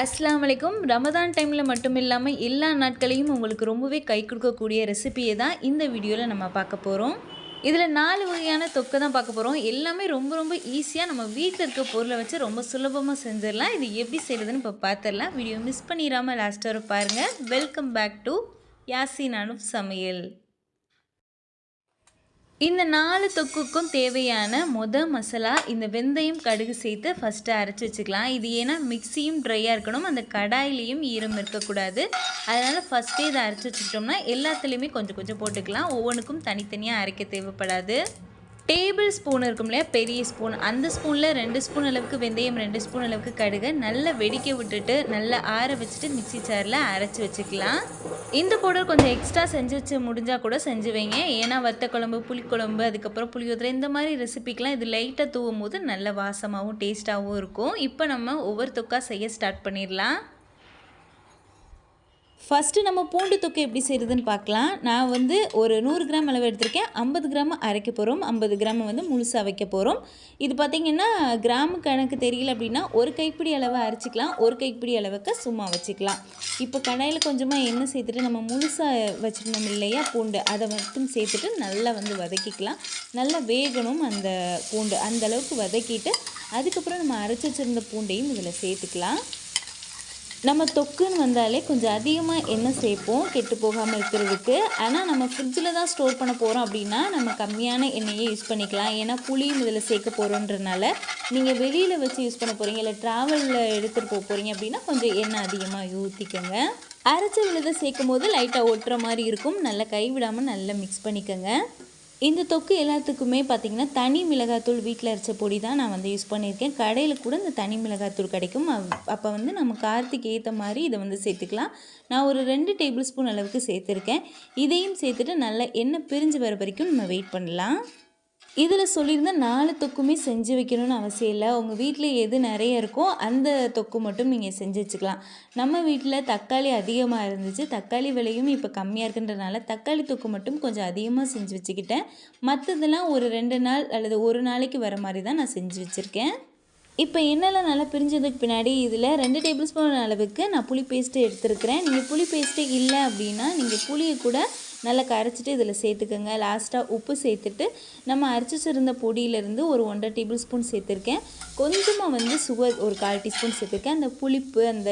அஸ்லாம் வலைக்கும். ரமதான் டைமில் மட்டும் இல்லாமல் எல்லா நாட்களையும் உங்களுக்கு ரொம்பவே கை கொடுக்கக்கூடிய ரெசிபியை தான் இந்த வீடியோவில் நம்ம பார்க்க போகிறோம் இதில் நாலு வகையான தொக்கை தான் பார்க்க போகிறோம் எல்லாமே ரொம்ப ரொம்ப ஈஸியாக நம்ம வீட்டில் இருக்க பொருளை வச்சு ரொம்ப சுலபமாக செஞ்சிடலாம். இது எப்படி செய்கிறதுன்னு இப்போ பார்த்துடலாம் வீடியோ மிஸ் பண்ணிடாமல் லாஸ்ட் பாருங்கள் welcome back to Yasi Anup சமையல். இந்த நாலு தொக்குக்கும் தேவையான மொத மசாலா இந்த வெந்தயம் கடுகு சேர்த்து ஃபஸ்ட்டு அரைச்சி வச்சுக்கலாம். இது ஏன்னா மிக்சியும் ட்ரையாக இருக்கணும். அந்த கடாயிலையும் ஈரம் இருக்கக்கூடாது. அதனால் ஃபஸ்ட்டே இதை அரைச்சி வச்சுக்கிட்டோம்னா எல்லாத்துலேயுமே கொஞ்சம் கொஞ்சம் போட்டுக்கலாம். ஒவ்வொன்றுக்கும் தனித்தனியாக அரைக்க தேவைப்படாது. டேபிள் ஸ்பூன் இருக்கும் இல்லையா? பெரிய ஸ்பூன். அந்த ஸ்பூனில் ரெண்டு ஸ்பூன் அளவுக்கு வெந்தயம் ரெண்டு ஸ்பூன் அளவுக்கு கடுகு. நல்லா வெடிக்க விட்டுட்டு நல்லா ஆற வச்சுட்டு மிக்சி சாரில் அரைச்சி வச்சுக்கலாம். இந்த பவுடர் கொஞ்சம் எக்ஸ்ட்ரா செஞ்சு வச்சு முடிஞ்சால் கூட செஞ்சு வைங்க ஏன்னா வத்த குழம்பு புளிக்குழம்பு அதுக்கப்புறம் புளியோதரை இந்த மாதிரி ரெசிபிக்கெலாம் இது லைட்டாக தூவும் போது நல்ல வாசமாகவும் டேஸ்ட்டாகவும் இருக்கும். இப்போ நம்ம ஒவ்வொரு தொக்கா செய்ய ஸ்டார்ட் பண்ணிடலாம். ஃபஸ்ட்டு நம்ம பூண்டு தொக்கு எப்படி செய்கிறதுன்னு பார்க்கலாம். நான் வந்து ஒரு நூறு கிராம் அளவு எடுத்திருக்கேன். ஐம்பது கிராம் அரைக்க போகிறோம் ஐம்பது கிராம் வந்து முழுசாக வைக்க போகிறோம் இது பார்த்திங்கன்னா கிராம கணக்கு தெரியல அப்படின்னா ஒரு கைப்பிடி அளவு அரைச்சிக்கலாம். ஒரு கைப்பிடி அளவுக்கு சும்மா வச்சுக்கலாம். இப்போ கடையில் கொஞ்சமாக எண்ணெய் சேர்த்துட்டு நம்ம முழுசாக வச்சுருந்தோம் இல்லையா பூண்டு. அதை மட்டும் சேர்த்துட்டு நல்லா வந்து வதக்கிக்கலாம். நல்லா வேகணும் அந்த பூண்டு. அந்த அளவுக்கு வதக்கிட்டு அதுக்கப்புறம் நம்ம அரைச்சி வச்சுருந்த பூண்டையும் இதில் சேர்த்துக்கலாம். நம்ம தொக்குன்னு வந்தாலே கொஞ்சம் அதிகமாக எண்ணெய் சேர்ப்போம் கெட்டு போகாமல் இருக்கிறதுக்கு. ஆனால் நம்ம ஃப்ரிட்ஜில் தான் ஸ்டோர் பண்ண போகிறோம் அப்படின்னா நம்ம கம்மியான எண்ணெயே யூஸ் பண்ணிக்கலாம். ஏன்னா புளியும் இதில் சேர்க்க போகிறோன்றனால நீங்கள் வெளியில் வச்சு யூஸ் பண்ண போகிறீங்க இல்லை ட்ராவலில் எடுத்துகிட்டு போக போகிறீங்க அப்படின்னா கொஞ்சம் எண்ணெய் அதிகமாக ஊற்றிக்கோங்க அரைச்ச விழுதை சேர்க்கும் போது லைட்டாக ஒட்டுற மாதிரி இருக்கும். நல்லா கைவிடாமல் நல்லா மிக்ஸ் பண்ணிக்கோங்க. இந்த தொக்கு எல்லாத்துக்குமே பார்த்திங்கன்னா தனி மிளகாத்தூள் வீட்டில் அரைச்ச பொடி தான் நான் வந்து யூஸ் பண்ணியிருக்கேன். கடையில் கூட இந்த தனி மிளகாத்தூள் கிடைக்கும். அப்போ வந்து நம்ம காரத்துக்கு ஏற்ற மாதிரி இதை வந்து சேர்த்துக்கலாம். நான் ஒரு ரெண்டு டேபிள் ஸ்பூன் அளவுக்கு சேர்த்துருக்கேன். இதையும் சேர்த்துட்டு நல்லா எண்ணெய் பிரிஞ்சு வர வரைக்கும் நம்ம வெயிட் பண்ணலாம். இதில் சொல்லியிருந்தால் நாலு தொக்குமே செஞ்சு வைக்கணும்னு அவசியம் இல்லை. உங்கள் வீட்டில் எது நிறைய இருக்கோ அந்த தொக்கு மட்டும் நீங்கள் செஞ்சு வச்சுக்கலாம். நம்ம வீட்டில் தக்காளி அதிகமாக இருந்துச்சு. தக்காளி விலையும் இப்போ கம்மியாக இருக்குன்றனால தக்காளி தொக்கு மட்டும் கொஞ்சம் அதிகமாக செஞ்சு வச்சுக்கிட்டேன். மற்றதெல்லாம் ஒரு ரெண்டு நாள் அல்லது ஒரு நாளைக்கு வர மாதிரி தான் நான் செஞ்சு வச்சுருக்கேன். இப்போ என்னெல்லாம் நல்லா பிரிஞ்சதுக்கு பின்னாடி இதில் ரெண்டு டேபிள் ஸ்பூன் அளவுக்கு நான் புளி பேஸ்ட்டு எடுத்துருக்கிறேன். நீங்கள் புளி பேஸ்ட்டு இல்லை அப்படின்னா நீங்கள் புளியை கூட நல்லா கரைச்சிட்டு இதில் சேர்த்துக்கோங்க. லாஸ்ட்டாக உப்பு சேர்த்துட்டு நம்ம அரைச்சி வச்சிருந்த பொடியிலேருந்து ஒரு ஒன்றரை டேபிள் ஸ்பூன் சேர்த்துருக்கேன். கொஞ்சமாக வந்து சுகர் ஒரு கால் டீஸ்பூன் சேர்த்துருக்கேன். அந்த புளிப்பு அந்த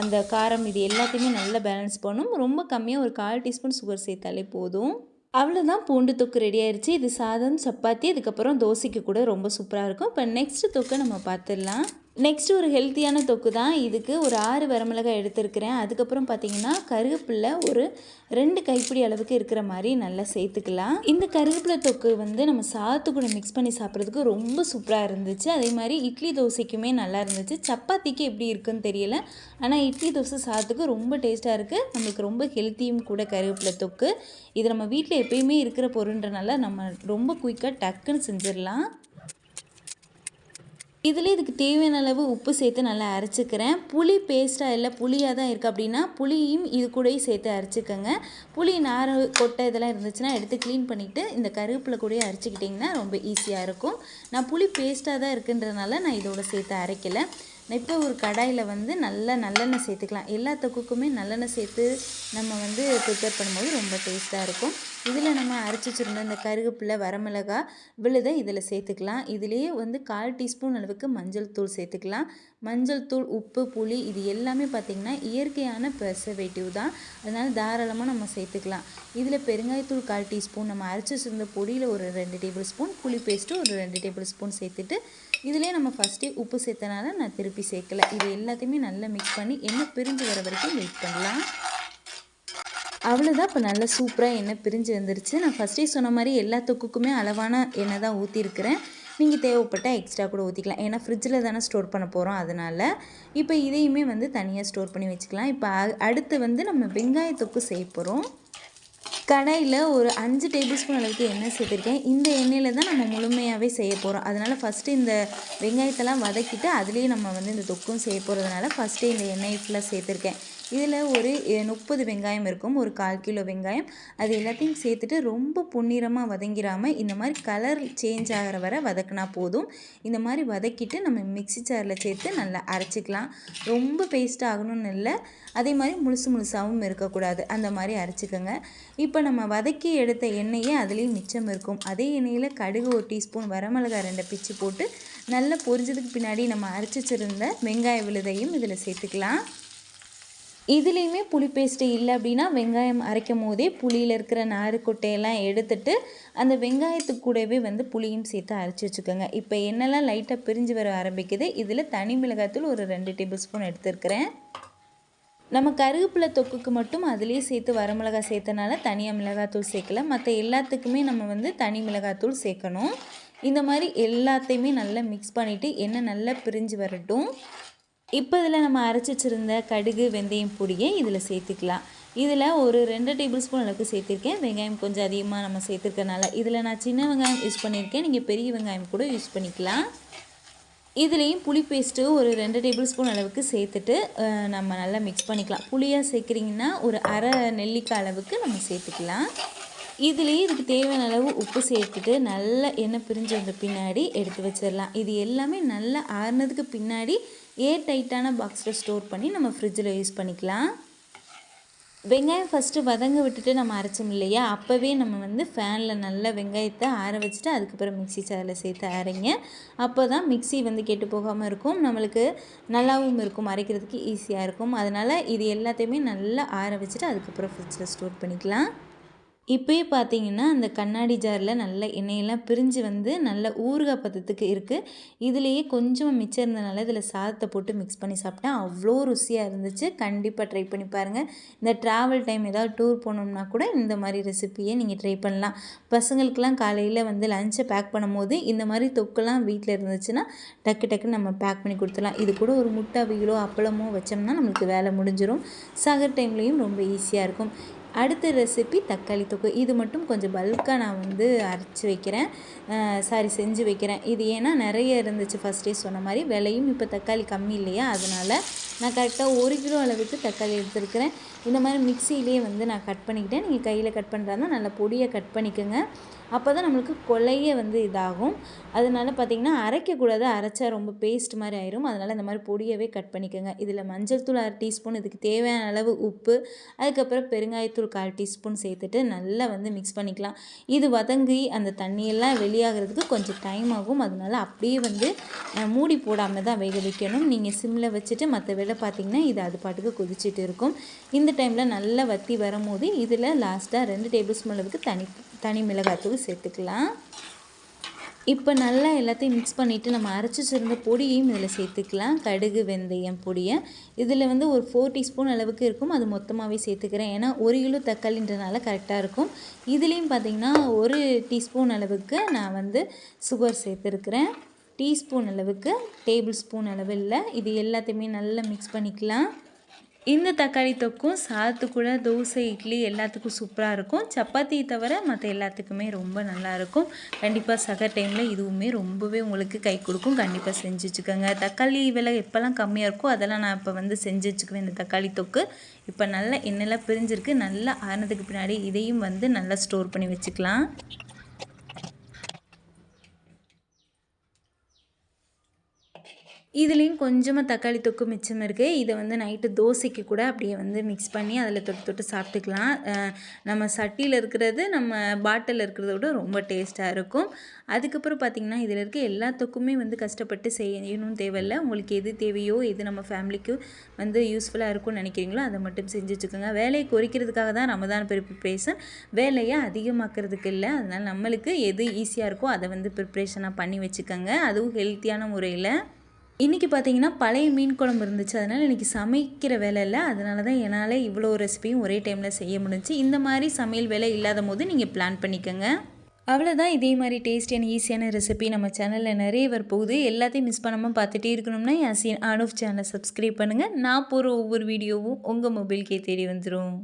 அந்த காரம் இது எல்லாத்தையுமே நல்லா பேலன்ஸ் பண்ணும் ரொம்ப கம்மியாக ஒரு கால் டீஸ்பூன் சுகர் சேர்த்தாலே போதும். அவ்வளோதான் பூண்டு தொக்கு ரெடி ஆயிடுச்சு இது சாதம் சப்பாத்தி அதுக்கப்புறம் தோசைக்கு கூட ரொம்ப சூப்பராக இருக்கும். இப்போ நெக்ஸ்ட் தொக்கை நம்ம பார்த்துடலாம். நெக்ஸ்ட் ஒரு ஹெல்த்தியான தொக்கு தான். இதுக்கு ஒரு ஆறு வரமிளகாய் எடுத்துருக்கிறேன். அதுக்கப்புறம் பார்த்தீங்கன்னா கருவேப்பிலை ஒரு ரெண்டு கைப்பிடி அளவுக்கு இருக்கிற மாதிரி நல்லா சேர்த்துக்கலாம். இந்த கருவேப்பிலை தொக்கு வந்து நம்ம சாத்து கூட மிக்ஸ் பண்ணி சாப்பிட்றதுக்கு ரொம்ப சூப்பராக இருந்துச்சு. அதே மாதிரி இட்லி தோசைக்குமே நல்லா இருந்துச்சு. சப்பாத்திக்கு எப்படி இருக்குன்னு தெரியல. ஆனால் இட்லி தோசை சாத்துக்கு ரொம்ப டேஸ்ட்டாக இருக்குது நம்மளுக்கு ரொம்ப ஹெல்த்தியும் கூட கருவேப்பிலை தொக்கு. இது நம்ம வீட்டில் எப்பயுமே இருக்கிற பொருன்றனால நம்ம ரொம்ப குயிக்காக டக்குன்னு செஞ்சிடலாம். இதில் இதுக்கு தேவையான அளவு உப்பு சேர்த்து நல்லா அரைச்சிக்கிறேன். புளி பேஸ்ட்டாக இல்லை புளியாக தான் இருக்குது அப்படின்னா புளியும் இது கூடயும் சேர்த்து அரைச்சிக்கோங்க. புளி நார் கொட்டை இதெல்லாம் இருந்துச்சுன்னா எடுத்து க்ளீன் பண்ணிவிட்டு இந்த கருவேப்பில் கூடயே அரைச்சிக்கிட்டிங்கன்னா ரொம்ப ஈஸியாக இருக்கும். நான் புளி பேஸ்ட்டாக தான் இருக்குன்றதுனால நான் இதோட சேர்த்து அரைக்கலை. இப்போ ஒரு கடாயில் வந்து நல்லா நல்லெண்ணெய் சேர்த்துக்கலாம். எல்லா தொக்குக்குமே நல்லெண்ணெய் சேர்த்து நம்ம வந்து ப்ரிப்பேர் பண்ணும்போது ரொம்ப டேஸ்ட்டாக இருக்கும். இதில் நம்ம அரைச்சி வச்சுருந்த இந்த கருவேப்பிலை வரமிளகா விழுதை இதில் சேர்த்துக்கலாம். இதுலேயே வந்து கால் டீஸ்பூன் அளவுக்கு மஞ்சள் தூள் சேர்த்துக்கலாம். மஞ்சள் தூள் உப்பு புளி இது எல்லாமே பார்த்திங்கன்னா இயற்கையான ப்ரெசர்வேட்டிவ் தான். அதனால் தாராளமாக நம்ம சேர்த்துக்கலாம். இதில் பெருங்காயத்தூள் கால் டீஸ்பூன் நம்ம அரைச்சி வச்சுருந்த பொடியில் ஒரு ரெண்டு டேபிள் ஸ்பூன் புளி பேஸ்ட்டு ஒரு ரெண்டு டேபிள் ஸ்பூன் சேர்த்துட்டு இதிலே நம்ம ஃபஸ்ட்டே உப்பு சேர்த்தனால நான் திருப்பி சேர்க்கல. இது எல்லாத்தையுமே நல்லா மிக்ஸ் பண்ணி எண்ணெய் பிரிஞ்சு வர வரைக்கும் வெயிட் பண்ணலாம். அவ்வளோதான் இப்போ நல்லா சூப்பராக எண்ணெய் பிரிஞ்சு வந்துருச்சு. நான் ஃபஸ்ட்டே சொன்ன மாதிரி எல்லா தொக்குக்குமே அளவான எண்ணெய் தான் ஊற்றிருக்கிறேன் நீங்கள் தேவைப்பட்டால் எக்ஸ்ட்ரா கூட ஊற்றிக்கலாம் ஏன்னா ஃப்ரிட்ஜில் தானே ஸ்டோர் பண்ண போகிறோம் அதனால் இப்போ இதையுமே வந்து தனியாக ஸ்டோர் பண்ணி வச்சுக்கலாம். இப்போ அடுத்து வந்து நம்ம வெங்காய தொக்கு செய்ய போகிறோம் கடாயில் ஒரு அஞ்சு டேபிள் ஸ்பூன் அளவுக்கு எண்ணெய் சேர்த்துருக்கேன். இந்த எண்ணெயில் தான் நம்ம முழுமையாகவே செய்ய போகிறோம் அதனால் ஃபஸ்ட்டு இந்த வெங்காயத்தெல்லாம் வதக்கிட்டு அதுலேயே நம்ம வந்து இந்த தொக்கும் செய்ய போகிறதுனால ஃபஸ்ட்டு இந்த எண்ணெய் ஃபுல்லாக சேர்த்துருக்கேன். இதில் ஒரு முப்பது வெங்காயம் இருக்கும். ஒரு கால் கிலோ வெங்காயம். அது எல்லாத்தையும் சேர்த்துட்டு ரொம்ப பொன்னிறமாக வதங்கிடாமல் இந்த மாதிரி கலர் சேஞ்ச் ஆகிற வரை வதக்கினா போதும். இந்த மாதிரி வதக்கிட்டு நம்ம மிக்சி ஜாரில் சேர்த்து நல்லா அரைச்சிக்கலாம். ரொம்ப பேஸ்ட் ஆகணும்னு இல்லை. அதே மாதிரி முழுசு முழுசாகவும் இருக்கக்கூடாது. அந்த மாதிரி அரைச்சிக்கோங்க. இப்போ நம்ம வதக்கி எடுத்த எண்ணெயே அதுலேயும் மிச்சம் இருக்கும். அதே எண்ணெயில் கடுகு ஒரு டீஸ்பூன் வரமிளகாய் ரெண்டை பிச்சு போட்டு நல்லா பொரிஞ்சதுக்கு பின்னாடி நம்ம அரைச்சி வச்சுருந்த வெங்காய விழுதையும் இதில் சேர்த்துக்கலாம். இதுலேயுமே புளி பேஸ்ட்டு இல்லை அப்படின்னா வெங்காயம் அரைக்கும் போதே புளியில் இருக்கிற நாருக்கொட்டையெல்லாம் எடுத்துட்டு அந்த வெங்காயத்துக்கு கூடவே வந்து புளியும் சேர்த்து அரைச்சி வச்சுக்கோங்க. இப்போ என்னெல்லாம் லைட்டாக பிரிஞ்சு வர ஆரம்பிக்குது. இதில் தனி மிளகாத்தூள் ஒரு ரெண்டு டேபிள் ஸ்பூன் எடுத்துருக்கிறேன். நம்ம கருவேப்பிலை தொக்குக்கு மட்டும் அதுலேயே சேர்த்து வரமிளகாய் சேர்த்தனால தனியாக மிளகாத்தூள் சேர்க்கல. மற்ற எல்லாத்துக்குமே நம்ம வந்து தனி மிளகாத்தூள் சேர்க்கணும். இந்த மாதிரி எல்லாத்தையுமே நல்லா மிக்ஸ் பண்ணிவிட்டு எண்ணெய் நல்லா பிரிஞ்சு வரட்டும். இப்போ இதில் நம்ம அரைச்சி வச்சுருந்த கடுகு வெந்தயம் பொடியை இதில் சேர்த்துக்கலாம். இதில் ஒரு ரெண்டு டேபிள் ஸ்பூன் அளவுக்கு சேர்த்துருக்கேன். வெங்காயம் கொஞ்சம் அதிகமாக நம்ம சேர்த்துருக்கனால இதில் நான் சின்ன வெங்காயம் யூஸ் பண்ணியிருக்கேன். நீங்கள் பெரிய வெங்காயம் கூட யூஸ் பண்ணிக்கலாம். இதுலேயும் புளி பேஸ்ட்டு ஒரு ரெண்டு டேபிள் ஸ்பூன் அளவுக்கு சேர்த்துட்டு நம்ம நல்லா மிக்ஸ் பண்ணிக்கலாம். புளியாக சேர்க்குறீங்கன்னா ஒரு அரை நெல்லிக்காய் அளவுக்கு நம்ம சேர்த்துக்கலாம். இதுலேயே இதுக்கு தேவையான அளவு உப்பு சேர்த்துட்டு நல்லா எண்ணெய் பிரிஞ்சு வந்த பின்னாடி எடுத்து வச்சிடலாம். இது எல்லாமே நல்லா ஆறுனதுக்கு பின்னாடி ஏர் டைட்டான பாக்ஸில் ஸ்டோர் பண்ணி நம்ம ஃப்ரிட்ஜில் யூஸ் பண்ணிக்கலாம். வெங்காயம் ஃபஸ்ட்டு வதங்க விட்டுட்டு நம்ம அரைச்சோம் இல்லையா? அப்போவே நம்ம வந்து ஃபேனில் நல்லா வெங்காயத்தை ஆற வச்சுட்டு அதுக்கப்புறம் மிக்சி சாரில் சேர்த்து அரைங்க. அப்போ தான் மிக்சி வந்து கெட்டு போகாமல் இருக்கும். நம்மளுக்கு நல்லாவும் இருக்கும். அரைக்கிறதுக்கு ஈஸியாக இருக்கும். அதனால் இது எல்லாத்தையுமே நல்லா ஆற வச்சுட்டு அதுக்கப்புறம் ஃப்ரிட்ஜில் ஸ்டோர் பண்ணிக்கலாம். இப்போயே பார்த்தீங்கன்னா அந்த கண்ணாடி ஜாரில் நல்ல எண்ணெயெல்லாம் பிரிஞ்சு வந்து நல்ல ஊறுகாய் பதத்துக்கு இருக்குது இதுலேயே கொஞ்சம் மிச்சம் இருந்தனால இதில் சாதத்தை போட்டு மிக்ஸ் பண்ணி சாப்பிட்டேன் அவ்வளோ ருசியாக இருந்துச்சு. கண்டிப்பாக ட்ரை பண்ணி பாருங்கள் இந்த ட்ராவல் டைம் ஏதாவது டூர் போனோம்னா கூட இந்த மாதிரி ரெசிப்பியை நீங்கள் ட்ரை பண்ணலாம். பசங்களுக்கெல்லாம் காலையில் வந்து லஞ்சை பேக் பண்ணும்போது இந்த மாதிரி தொக்கெல்லாம் வீட்டில் இருந்துச்சுன்னா டக்கு டக்குன்னு நம்ம பேக் பண்ணி கொடுத்துடலாம். இது கூட ஒரு முட்டை அவிகளோ அப்பளமோ வச்சோம்னா நம்மளுக்கு வேலை முடிஞ்சிடும் சகர் டைம்லேயும் ரொம்ப ஈஸியாக இருக்கும். அடுத்த ரெசிபி தக்காளி தொக்கு. இது மட்டும் கொஞ்சம் பல்காக நான் வந்து அரைச்சி வைக்கிறேன். சாரி செஞ்சு வைக்கிறேன். இது ஏன்னா நிறைய இருந்துச்சு ஃபஸ்ட்டே சொன்ன மாதிரி. விலையும் இப்போ தக்காளி கம்மி இல்லையா? அதனால் நான் கரெக்டாக ஒரு கிலோ அளவுக்கு தக்காளி எடுத்துருக்கிறேன். இந்த மாதிரி மிக்சியிலே வந்து நான் கட் பண்ணிக்கிட்டேன். நீங்கள் கையில் கட் பண்ணுறாருந்தா நல்லா பொடியை கட் பண்ணிக்கோங்க. அப்போ தான் நம்மளுக்கு கொலைய வந்து இதாகும். அதனால பார்த்திங்கன்னா அரைக்கக்கூடாது. அரைச்சா ரொம்ப பேஸ்ட் மாதிரி ஆயிரும். அதனால் இந்த மாதிரி பொடியவே கட் பண்ணிக்கோங்க. இதில் மஞ்சள் தூள் அரை டீஸ்பூன் இதுக்கு தேவையான அளவு உப்பு அதுக்கப்புறம் பெருங்காயத்தூள் கால் டீஸ்பூன் சேர்த்துட்டு நல்லா வந்து மிக்ஸ் பண்ணிக்கலாம். இது வதங்கி அந்த தண்ணியெல்லாம் வெளியாகிறதுக்கு கொஞ்சம் டைம் ஆகும். அதனால் அப்படியே வந்து மூடி போடாமல் தான் வேக வைக்கணும். நீங்கள் சிம்மில் வச்சுட்டு மற்ற வேலை பார்த்திங்கன்னா இது அது பாட்டுக்கு கொதிச்சுட்டு இருக்கும். இந்த டைமில் நல்லா வத்தி வரும்போது இதில் லாஸ்ட்டாக ரெண்டு டேபிள் ஸ்பூன் அளவுக்கு தனி தனி மிளகாத்தூள் சேர்த்துக்கலாம். இப்போ நல்லா எல்லாத்தையும் மிக்ஸ் பண்ணிவிட்டு நம்ம அரைச்சி வச்சுருந்த பொடியையும் இதில் சேர்த்துக்கலாம். கடுகு வெந்தயம் பொடியை. இதில் வந்து ஒரு ஃபோர் டீஸ்பூன் அளவுக்கு இருக்கும். அது மொத்தமாகவே சேர்த்துக்கிறேன். ஏன்னா ஒரு கிலோ தக்காளின்றனால கரெக்டாக இருக்கும். இதுலேயும் பார்த்திங்கன்னா ஒரு டீஸ்பூன் அளவுக்கு நான் வந்து சுகர் சேர்த்துருக்குறேன். டீஸ்பூன் அளவுக்கு டேபிள் ஸ்பூன் அளவு இல்லை. இது எல்லாத்தையுமே நல்லா மிக்ஸ் பண்ணிக்கலாம். இந்த தக்காளி தொக்கும் சாதத்து கூட தோசை இட்லி எல்லாத்துக்கும் சூப்பராக இருக்கும். சப்பாத்தி தவிர மற்ற எல்லாத்துக்குமே ரொம்ப நல்லாயிருக்கும் கண்டிப்பாக சகர் டைமில் இதுவுமே ரொம்பவே உங்களுக்கு கை கொடுக்கும். கண்டிப்பாக செஞ்சு வச்சுக்கோங்க. தக்காளி விலை எப்போல்லாம் கம்மியாக இருக்கோ அதெல்லாம் நான் இப்போ வந்து செஞ்சு வச்சுக்குவேன். இந்த தக்காளி தொக்கு இப்போ நல்லா எண்ணெயெல்லாம் பிரிஞ்சிருக்கு. நல்லா ஆறுனதுக்கு பின்னாடி இதையும் வந்து நல்லா ஸ்டோர் பண்ணி வச்சுக்கலாம். இதுலேயும் கொஞ்சமாக தக்காளி தொக்கு மிச்சம் இருக்குது இதை வந்து நைட்டு தோசைக்கு கூட அப்படியே வந்து மிக்ஸ் பண்ணி அதில் தொட்டு தொட்டு சாப்பிட்டுக்கலாம். நம்ம சட்டியில் இருக்கிறது நம்ம பாட்டிலில் இருக்கிறத விட ரொம்ப டேஸ்ட்டாக இருக்கும். அதுக்கப்புறம் பார்த்திங்கன்னா இதில் இருக்க எல்லா தொக்குமே வந்து கஷ்டப்பட்டு செய்யணும் தேவையில்லை. உங்களுக்கு எது தேவையோ எது நம்ம ஃபேமிலிக்கு வந்து யூஸ்ஃபுல்லாக இருக்கும்னு நினைக்கிறீங்களோ அதை மட்டும் செஞ்சு வச்சுக்கோங்க. வேலையை குறைக்கிறதுக்காக தான் ரமதான் ப்ரிப்ரேஷன் வேலையை அதிகமாக்கிறதுக்கு இல்லை. அதனால் நம்மளுக்கு எது ஈஸியாக இருக்கோ அதை வந்து ப்ரிப்ரேஷனாக பண்ணி வச்சுக்கோங்க. அதுவும் ஹெல்த்தியான முறையில். இன்றைக்கி பார்த்தீங்கன்னா பழைய மீன் குழம்பு இருந்துச்சு. அதனால் இன்றைக்கி சமைக்கிற வேலை இல்லை. அதனால தான் என்னால் இவ்வளோ ரெசிபியும் ஒரே டைமில் செய்ய முடிஞ்சு இந்த மாதிரி சமையல் வேலை இல்லாத போது நீங்கள் பிளான் பண்ணிக்கோங்க. அவ்வளோதான் இதே மாதிரி டேஸ்டியான ஈஸியான ரெசிபி நம்ம சேனலில் நிறைய வரப்போகுது எல்லாத்தையும் மிஸ் பண்ணாமல் பார்த்துட்டே இருக்கணும்னா யாசின் ஆஃப் சேனலை சப்ஸ்கிரைப் பண்ணுங்கள் நான் போகிற ஒவ்வொரு வீடியோவும் உங்கள் மொபைல்கே தேடி வந்துடும்